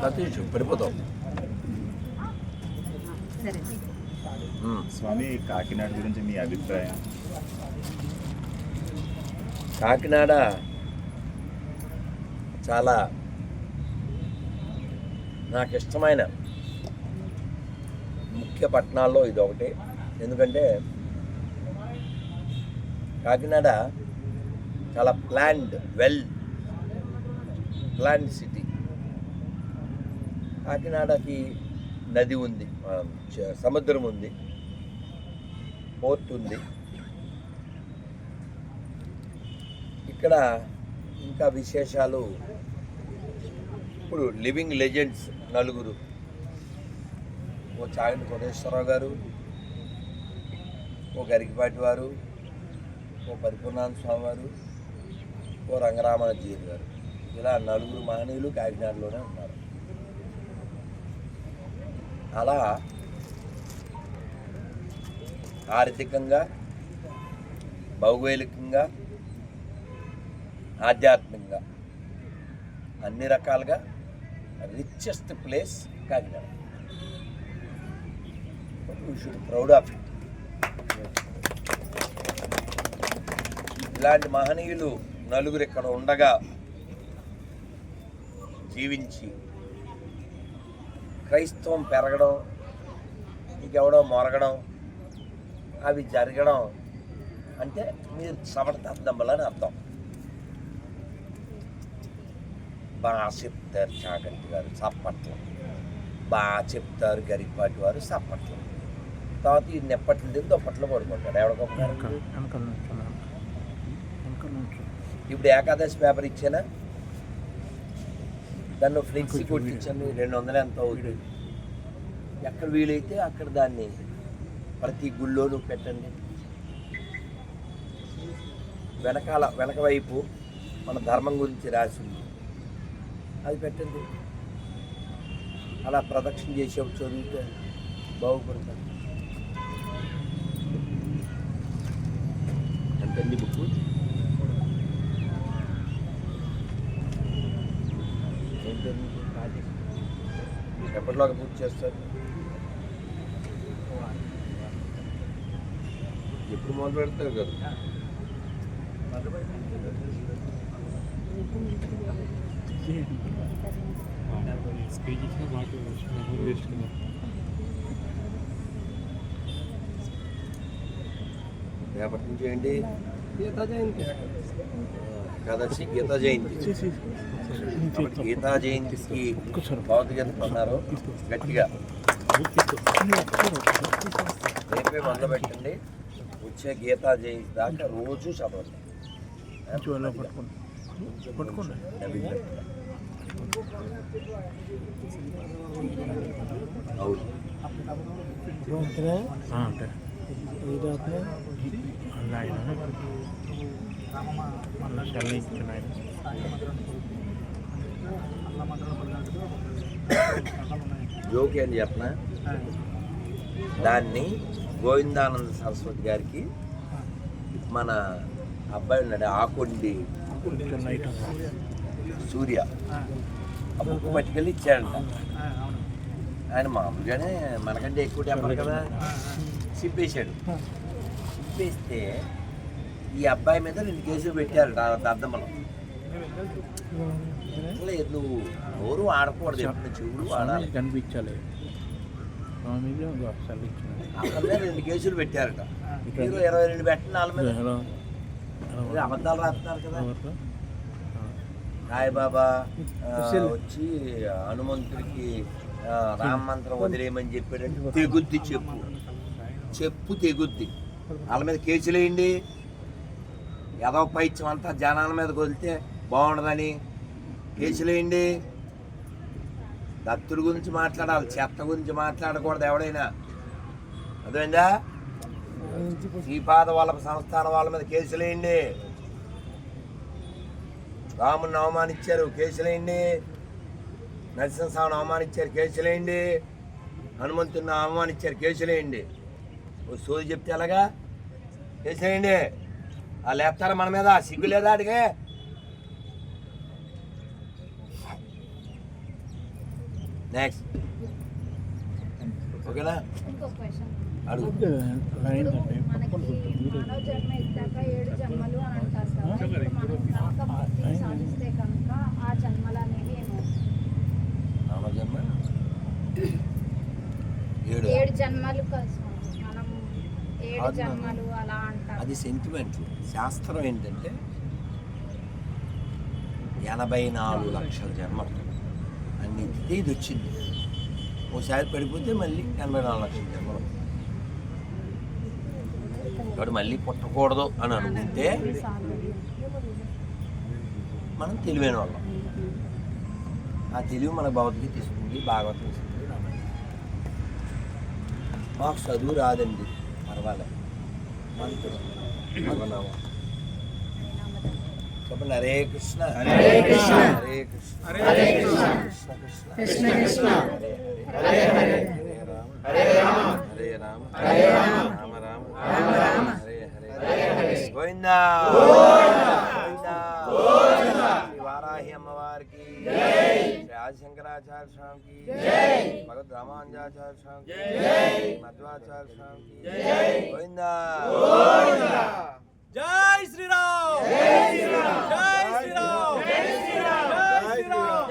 సతీష్. స్వామి కాకినాడ గురించి మీ అభిప్రాయం? కాకినాడ చాలా నాకు ఇష్టమైన ముఖ్య పట్టణాల్లో ఇది ఒకటి. ఎందుకంటే కాకినాడ చాలా ప్లాన్డ్ వెల్ ప్లాన్డ్ సిటీ కాకినాడకి నది ఉంది సముద్రం ఉంది పోర్ట్ ఉంది. ఇక్కడ ఇంకా విశేషాలు? ఇప్పుడు లివింగ్ లెజెండ్స్ నలుగురు. ఓ చాగంటి కోటేశ్వరరావు గారు ఓ గరికిపాటి వారు ఓ పరిపూర్ణానంద స్వామి వారు ఓ రంగరామానుజీవి గారు. ఇలా నలుగురు మహనీయులు కాకినాడలోనే ఉన్నారు. అలా ఆర్థికంగా భౌగోళికంగా ఆధ్యాత్మికంగా అన్ని రకాలుగా richest place Kakinada. You should proud of it ఇలాంటి మహనీయులు నలుగురు ఇక్కడ ఉండగా జీవించి క్రైస్తవం పెరగడం ఇంకెవడో మొరగడం అవి జరగడం అంటే మీరు సమర్థిద్దామని అర్థం. బాగా చెప్తారు చాగంటి గారు చప్పట్లు బాగా చెప్తారు గరిపాటి వారు చప్పట్లు తర్వాత ఈ నెప్పట్లు తిని దుప్పట్లు వెనకాల నుంచి. ఇప్పుడు ఏకాదశి పేపర్ ఇచ్చానా? దాన్ని ఫ్లెక్సీ కొట్టి ఇచ్చాను రెండు వందలు ఎంత అవుతుంది? ఎక్కడ వీలైతే అక్కడ దాన్ని ప్రతి గుళ్ళోనూ పెట్టండి. వెనకాల వెనక వైపు మన ధర్మం గురించి రాసి ఉంది అది పెట్టండి. అలా ప్రదక్షిణ చేసేప్పుడు చదివితే బాగుపడతారు ఎంతండి బుక్ పూర్తి చేస్తారు. ఎప్పుడు మొదలు పెడతారు కదా? స్పీచ్ ఇచ్చిన మాకు వేస్ట్ కదా రేపటి నుంచి ఏంటి గీతా జయంతి ఏకాదశి గీతా జయంతి కాబట్టి గీతా జయంతికి భౌతికత అన్నారు గట్టిగా రేపే మొదలు పెట్టండి వచ్చే గీతా జయంతి దాకా రోజు చదవండి పట్టుకోండి పట్టుకోండి నవీన్ అవును అంటే అలా జోక్ ఏం చెప్పనా? దాన్ని గోవిందానంద సరస్వతి గారికి మన అబ్బాయి ఉన్నాడు ఆకొండి. సూర్య. ఆ బుక్ పట్టుకెళ్ళి ఇచ్చాడంట. ఆయన మామూలుగానే మనకంటే ఎక్కువ టెంపర్ కదా. చింపేశాడు. చింపేస్తే ఈ అబ్బాయి మీద రెండు కేసులు పెట్టారట ఆ దద్దమ్మలో. లేదు నువ్వు నోరు ఆడకూడదు ఎప్పుడు చెవులు ఆడాలి కనిపించాలి. మీద రెండు కేసులు పెట్టారట. మీరు ఇరవై రెండు పెట్టండి వాళ్ళ మీద. అబద్ధాలు రాస్తున్నారు కదా. సాయిబాబా వచ్చి హనుమంతుడికి రామ మంత్రం వదిలేయమని చెప్పాడంటే తెగుద్ది చెప్పు. చెప్పు తెగుద్ది. వాళ్ళ మీద కేసులు వేయండి ఏదో పైత్యం అంతా జనాల మీద వదిలితే బాగుండదని. కేసులు వేయండి దత్తుడి గురించి మాట్లాడాలి చెత్త గురించి మాట్లాడకూడదు ఎవడైనా. అదేందా శ్రీపాద వాళ్ళ సంస్థానం వాళ్ళ మీద కేసులు వేయండి రాముని అవమానించారు కేసులేయండి నరసింహస్వామిని అవమానించారు కేసులేయండి హనుమంతుని అవమానించారు కేసులేయండి ఓ సోది చెప్తే ఎలాగా? కేసులేయండి ఆ లేపుతారా మన మీద? సిగ్గు లేదా అడిగే నెక్స్ట్ ఓకేనా? అడుగు. మనకి మానవ జన్మ ఎత్తాక ఏడు జన్మలు మనం ఏడు. జన్మలు అది సెంటిమెంట్ శాస్త్రం ఏంటంటే ఎనభై నాలుగు లక్షల జన్మలు. అన్ని ఇది వచ్చింది ఓసారి పడిపోతే మళ్ళీ ఎనభై నాలుగు లక్షల జన్మలు. కాబట్టి మళ్ళీ పుట్టకూడదు అని అనుకుంటే మనం తెలివైన వాళ్ళం. ఆ తెలివి మన భగవద్గీత ఇస్తుంది భాగవతం ఇస్తుంది మాకు చదువు రాదండి. పర్వాలేదు. చెప్పండి హరే కృష్ణ హరే కృష్ణ హరే కృష్ణ హరే కృష్ణ కృష్ణ కృష్ణ కృష్ణ హరే హరే హరే హరే రామ హరే రామ హరే రామ హరే రామ రామ రామ రామ రామ హరే హరే హరే గోవిందా గోవిందా శ్రీ వారాహి అమ్మవారికి శ్రీ ఆదిశంకరాచార్య స్వామికి భగవద్ రామానుజాచార్య స్వామికి మధ్వాచార్య స్వామికి గోవిందా. జై శ్రీరామ్. జై శ్రీరామ్. జై శ్రీరామ్. జై శ్రీరామ్. జై శ్రీరామ్.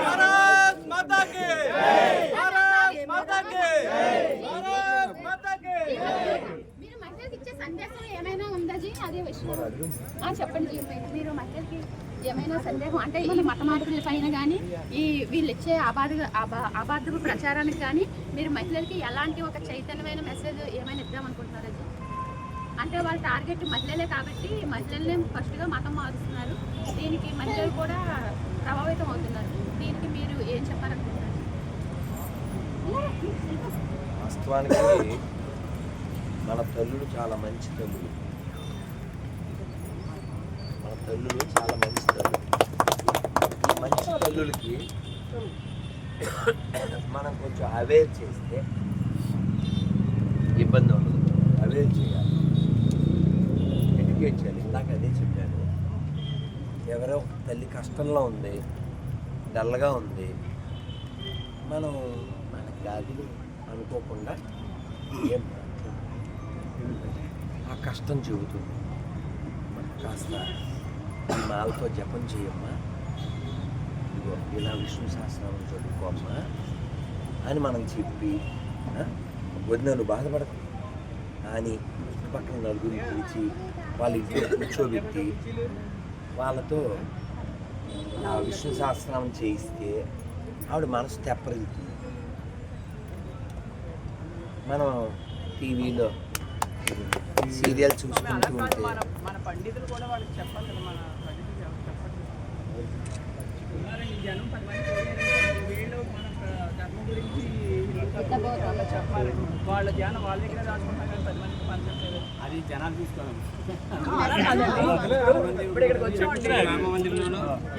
భారత్ మాతా కి భారత్ మాతా కి భారత్ మాతా కి మీరు మహిళలకు ఇచ్చే సందేశం ఏమైనా ఉందా జీ? అదే విషయం. ఆ, చెప్పండి జీ. మీరు- మహిళలకి ఏమైనా సందేహం? అంటే ఈ మత మార్పుల పైన కానీ ఈ వీళ్ళు ఇచ్చే అబాధ అబా- అబాధపు ప్రచారానికి కానీ మీరు మహిళలకి ఎలాంటి ఒక చైతన్యమైన మెసేజ్ ఏమైనా ఇద్దామనుకుంటున్నారా జీ? అంటే వాళ్ళ టార్గెట్ మహిళలే కాబట్టి మహిళలనే ఫస్ట్గా మతం మారుస్తున్నారు. దీనికి మహిళలు కూడా ప్రభావితం అవుతున్నారు. దీనికి మీరు ఏం చెప్పాలనుకుంటున్నారు? వాస్తవానికి మన తల్లులు చాలా మంచి తల్లులు. మన తల్లులు చాలా మంచి తల్లులు. మంచి తల్లులకి మనం కొంచెం అవేర్ చేస్తే ఇబ్బంది ఉండదు. అవేర్ చేయాలి. ఎడ్యుకేట్ చేయాలి. ఇందాక అదే చెప్పాను. ఎవరో తల్లి కష్టంలో ఉంది డల్గా ఉంది. మనం మన గాదిలో అనుకోకుండా ఏం ఆ కష్టం చెబుతుంది. కాస్త మాలతో జపం చేయమ్మా. ఇదిగో ఇలా విష్ణు సహస్రనామం చదువుకోమ్మా అని మనం చెప్పి ఆ, వదిన నువ్వు బాధపడకు అని చుట్టుపక్కల నలుగురిని పిలిచి వాళ్ళ ఇంట్లో కూర్చోబెట్టి వాళ్ళతో ఆ విష్ణు సహస్రనామం చేయిస్తే ఆవిడ మనసు తెప్పరిల్లుతుంది మనం టీవీలో సీరియల్ చూసుకుంటూ ఉంటే మన మన పండితులు కూడా వాళ్ళకి చెప్పాలి మన పండితులు ఎవరు చెప్పట్లేదు ఉన్నారండి జనం పది మంది చూడారు. వీళ్ళు ధ్యానం వాళ్ళ దగ్గర రాసుకుంటారు కానీ పది మందికి పంచట్లేదు అది జనాలు చూసుకోవాలి. ఇప్పుడు ఇక్కడికి వచ్చామండి.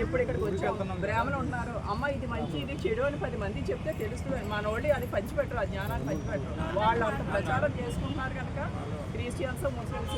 ఇప్పుడు ఇక్కడికి వచ్చాం. బ్రాహ్మణులు ఉన్నారు. అమ్మ ఇది మంచి ఇది చెడు అని పది మంది చెప్తే తెలుస్తుంది. మన వాళ్ళు అది పంచిపెట్టరు ఆ జ్ఞానాన్ని పంచిపెట్టరు. వాళ్ళు అంత ప్రచారం చేసుకుంటున్నారు కనుక క్రిస్టియన్స్ ముస్లిమ్స్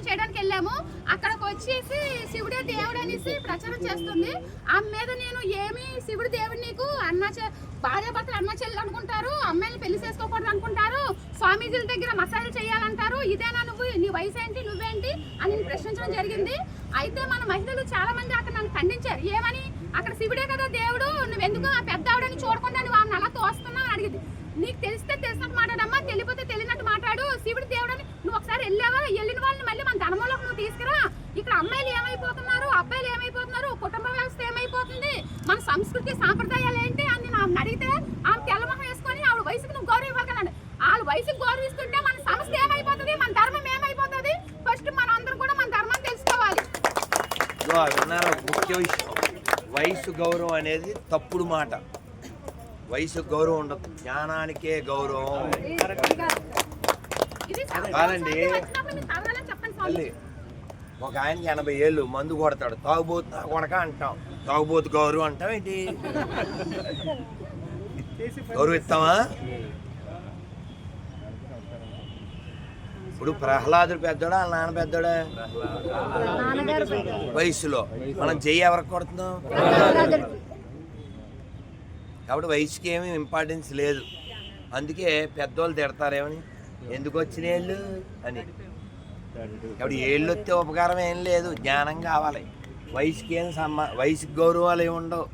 చేయడానికి వెళ్ళాము అక్కడికి వచ్చేసి శివుడే దేవుడు అనేసి ప్రచారం చేస్తుంది ఆ మీద నేను ఏమి శివుడు దేవుడు నీకు అన్న భార్య భర్తలు అన్న చెల్లెలు అనుకుంటారు అమ్మాయిలు పెళ్ళి చేసుకోకూడదు అనుకుంటారు స్వామీజీల దగ్గర మసాజ్ చేయాలంటారు. ఇదేనా నువ్వు? నీ వయసు ఏంటి నువ్వేంటి? అని నేను ప్రశ్నించడం జరిగింది. అయితే మన మహిళలు చాలా మంది అక్కడ నన్ను ఖండించారు. ఏమని? అక్కడ శివుడే కదా దేవుడు నువ్వెందుకు ఆ పెద్ద ఆవిడని చూడకుండా నువ్వు ఆమెను అలా తోస్తున్నావు అని అడిగింది. నీకు తెలిస్తే తెలిసినట్టు మాట్లాడమ్మా తెలియపోతే తెలియనట్టు మాట్లాడు శివుడు దేవుడని నువ్వు ఒకసారి వెళ్ళావా వెళ్ళిన వాళ్ళని మళ్ళీ మన ధర్మంలోకి నువ్వు తీసుకురా ఇక్కడ అమ్మాయిలు ఏమైపోతున్నారు అబ్బాయిలు ఏమైపోతున్నారు కుటుంబ వ్యవస్థ ఏమైపోతుంది మన సంస్కృతి సాంప్రదాయాలు ఏంటి అని నన్ను అడిగితే ఆమె తెల్లమొహం వేసుకొని ఆవిడ వయసుకు నువ్వు గౌరవం ఇవ్వగలండి వాళ్ళ వయసుకు గౌరవిస్తుంటే మన సంస్థ ఏమైపోతుంది మన ధర్మం ఏమైపోతుంది ఫస్ట్ మన అందరం కూడా మన ధర్మం తెలుసుకోవాలి ఇదిగో విన్నారా? ముఖ్య విషయం. వయసు గౌరవం అనేది తప్పుడు మాట. వయసు గౌరవం ఉండదు. జ్ఞానానికే గౌరవం. కాదండి. మళ్ళీ ఒక ఆయనకి ఎనభై ఏళ్ళు మందు కొడతాడు. తాగుబోతు నా కొడక అంటాం. తాగుబోతు గౌరవం అంటాం ఏంటి? గౌరవిస్తామా? ఇప్పుడు ప్రహ్లాదుడు పెద్దోడా వాళ్ళ నాన్న పెద్దోడా? వయసులో. మనం చెయ్యి ఎవరికి కొడుతున్నాం? కాబట్టి వయసుకి ఏమీ ఇంపార్టెన్స్ లేదు. అందుకే పెద్దోళ్ళు తిడతారేమని? ఎందుకు వచ్చిన ఏళ్ళు అని. కాబట్టి ఏళ్ళు వస్తే ఉపకారం ఏం లేదు జ్ఞానం కావాలి. వయసుకి ఏం సమ్మా వయసుకి గౌరవాలు ఏమి ఉండవు.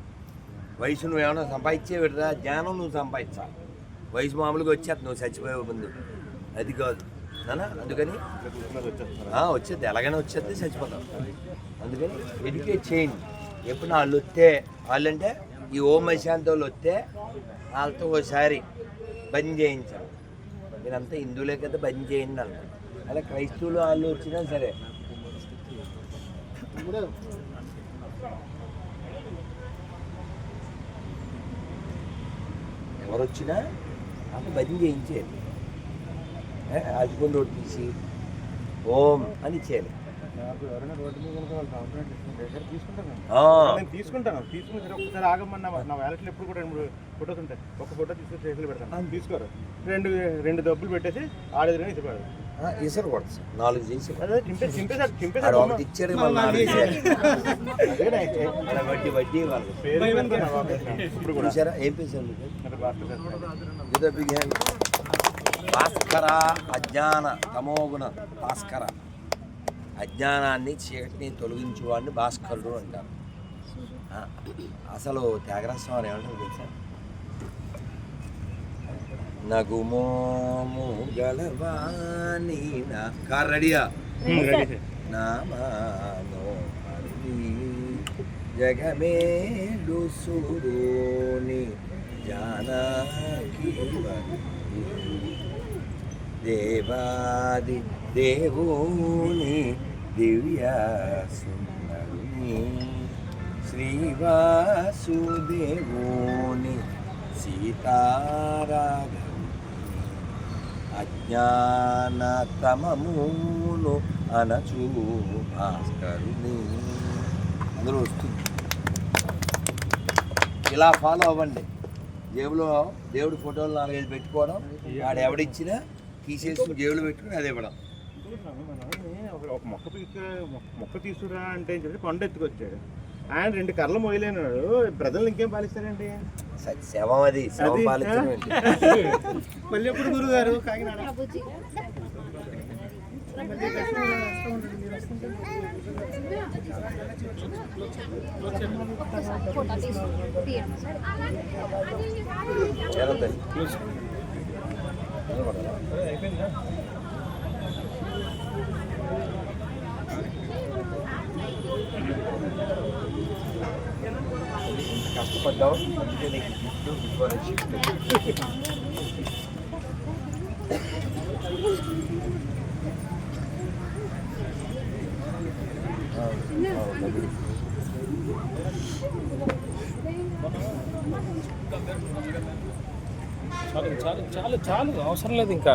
వయసు నువ్వు ఏమైనా సంపాదించే విడదా జ్ఞానం నువ్వు సంపాదించాలి. వయసు మామూలుగా వచ్చేది నువ్వు చచ్చిపోయే ముందు. అది కాదు. నానా అందుకని? వచ్చేది ఎలాగైనా వచ్చేది చచ్చిపోతాం. అందుకని ఎడ్యుకేట్ చేయండి. ఎప్పుడు వాళ్ళు వస్తే వాళ్ళంటే ఈ ఓం శాంతి వాళ్ళు వస్తే వాళ్ళతో ఒకసారి బంద్ చేయించాలి. మీరంతా హిందువులే కదా బంద్ చేయండి అంటారు. అలా క్రైస్తవులు వాళ్ళు వచ్చినా సరే. ఎవరు వచ్చినా అంత బంద్ చేయించేయాలి అదికొని రోడ్డు తీసి ఓం అని ఇచ్చేయాలి నాకు ఎవరైనా రోడ్డు మీద కనుక వాళ్ళు కంప్లైంట్ ఇస్తుంటే తీసుకుంటాను. ఆ, నేను తీసుకుంటాను. తీసుకుని ఒకసారి ఆగమన్నా నా వ్యాలెట్లో ఎప్పుడు కూడా రెండు ఫోటోస్ ఉంటాయి. ఒక ఫోటో తీసుకొని చేతులు పెడతాను. తీసుకోరు. రెండు రెండు డబ్బులు పెట్టేసి ఆడేది ఇసరు కొడతాం నాలుగు చేసి అదే అదే వడ్డీ వడ్డీ ఏం పేసారు భాస్కర్ అజ్ఞాన తమోగుణ భాస్కర. అజ్ఞానాన్ని చీకటిని తొలగించువాడిని భాస్కరుడు అంటారు. అసలు త్యాగరాజ స్వామి ఏమంటారు తెలుసా? నగుమోము గలవాణి నా కార్ రెడీయా? నామానో జగమేలు సురోని జానకి దేవాది దేవుని దివ్య సుందరుని శ్రీవాసుదేవుని సీతారాఘవుని అజ్ఞానతమమును అనచు భాస్కరుని. అందులో వస్తుంది ఇలా ఫాలో అవ్వండి. జేబులో దేవుడి ఫోటోలు నాలుగైదు పెట్టుకోవడం. వాడు ఎవడిచ్చినా తీసేసి జేబులో పెట్టుకుని అదే ఇవ్వడం ఒక- మొక్క తీసుకురా మొక్క తీసుకురా అంటే ఏం చెప్పి కొండ ఎత్తుకొచ్చాడు ఆయన రెండు కర్రలు మొయలేనాడు ప్రజలు ఇంకేం పాలిస్తారండి శవం అది? మళ్ళీ ఎప్పుడు గురువు గారు కాకినాడ ఫోటో తీసు తీయండి సార్ జరుగుతుంది. ఇంత కష్టపడ్డావు అందుకే నీకు గిఫ్ట్ బిఫోర్ షిఫ్ట్ చాలు చాలు చాలు చాలు అవసరం లేదు ఇంకా.